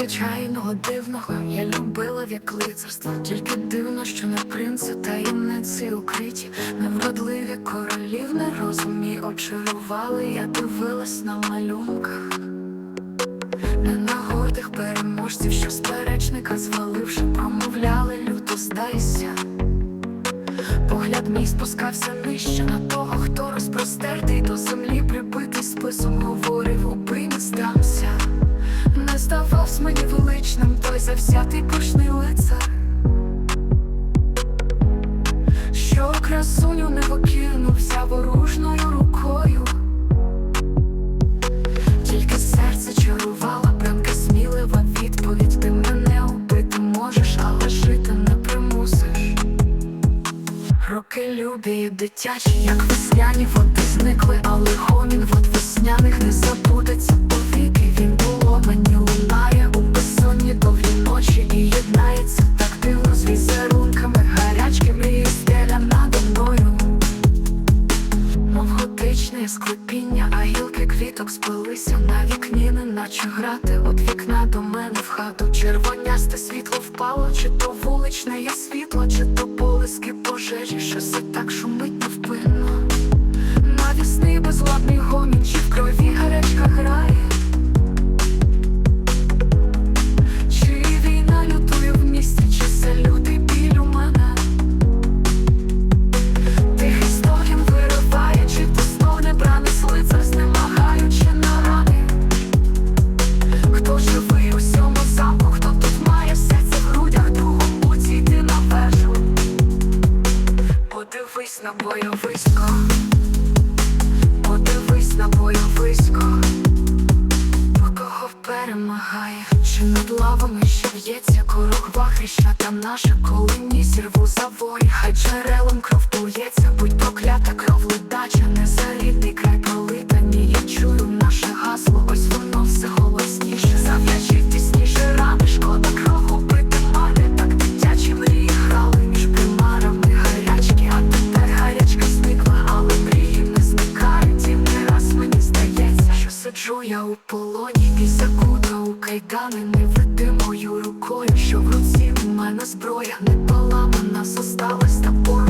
незвичайного дивного я любила як лицарство. Тільки дивно, що не принци таємниці укриті, невродливі королів не нерозумі очарували, я дивилась на малюнках. Не на гордих переможців, що сперечника зваливши, промовляли люто здайся. Погляд мій спускався нижче на того, хто розпростертий до землі, прибитий списом говорив, убий не дитячі, як весняні води зникли, але гомін вод весняних не забудеться повіки. Він було мені лунає у безсонні довгі ночі і єднається так дивно з візерунками, гарячки мрії стеля надо мною. Мов готичне склепіння, а гілки квіток спилися на вікні, неначе грати От вікна до мене в хату червонясте світло впало, чи то вуличне є світло, чи то бойовисько, подивись на бойовисько, по кого перемагає, чи над лавами ще в'ється корохва хрещата наша, коли ні зірву завої, хай джерелом кров Сиджу я у полоні і закута у кайдани не верти мою рукою, що в руці в мене зброя не поламана, зосталась та пора.